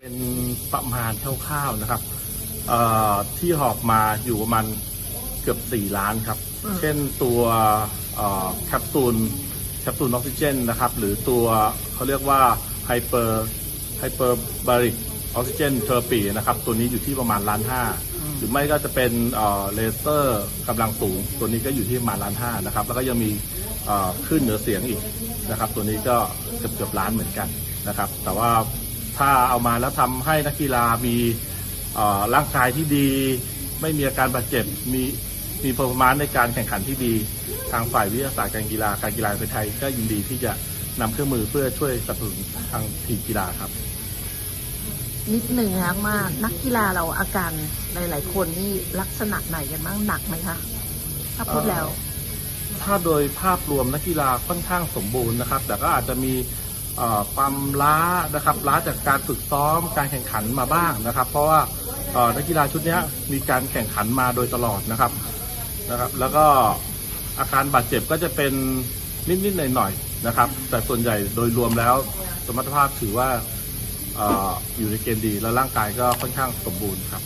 เป็นประมาณคร่าวๆนะครับเอ่อที่หอบมาอยู่ประมาณเกือบ 4 ล้านครับอืมเช่นตัวเอ่อแคปซูลแคปซูลออกซิเจนนะครับ หรือตัวเขาเรียกว่าไฮเปอร์ไฮเปอร์บาริกออกซิเจนเทอร์ปีนะครับ ตัวนี้อยู่ที่ประมาณล้านห้าหรือไม่ก็จะเป็นเอ่อเลเซอร์กำลังสูง ตัวนี้ก็อยู่ที่ประมาณล้านห้านะครับ แล้วก็ยังมีเอ่อขึ้นเหนือเสียงอีกนะครับ ตัวนี้ก็เกือบเกือบล้านเหมือนกันนะครับ แต่ว่า ถ้าเอามาแล้วทำให้นักกีฬามีเอ่อร่างกายที่ดี ไม่มีอาการบาดเจ็บมีมีพ o ร f o r m a n c e ในการแข่งขันที่ดี ทางฝ่ายวิทยาศาสตร์การกีฬาการกีฬาแห่งประเทศไทย ก็ยินดีที่จะนำเครื่องมือเพื่อช่วยสนับสนุนทางทีมกีฬาครับ นิดหนึ่งนะมานักกีฬาเราอาการหลาย ๆ คนนี่ลักษณะไหนกันบ้างหนักไหมคะถ้าพูดแล้ว ถ้าโดยภาพรวมนักกีฬาค่อนข้างสมบูรณ์นะครับ แต่ก็อาจจะมีเอ่อ ความล้านะครับล้าจากการฝึกซ้อมการแข่งขันมาบ้างนะครับ เพราะว่านักกีฬาชุดนี้มีการแข่งขันมาโดยตลอดนะครับนะครับ แล้วก็อาการบาดเจ็บก็จะเป็นนิดๆหน่อยๆนะครับ แต่ส่วนใหญ่โดยรวมแล้ว สมรรถภาพถือว่าออยู่ในเกณฑ์ดี และร่างกายก็ค่อนข้างสมบูรณ์ครับ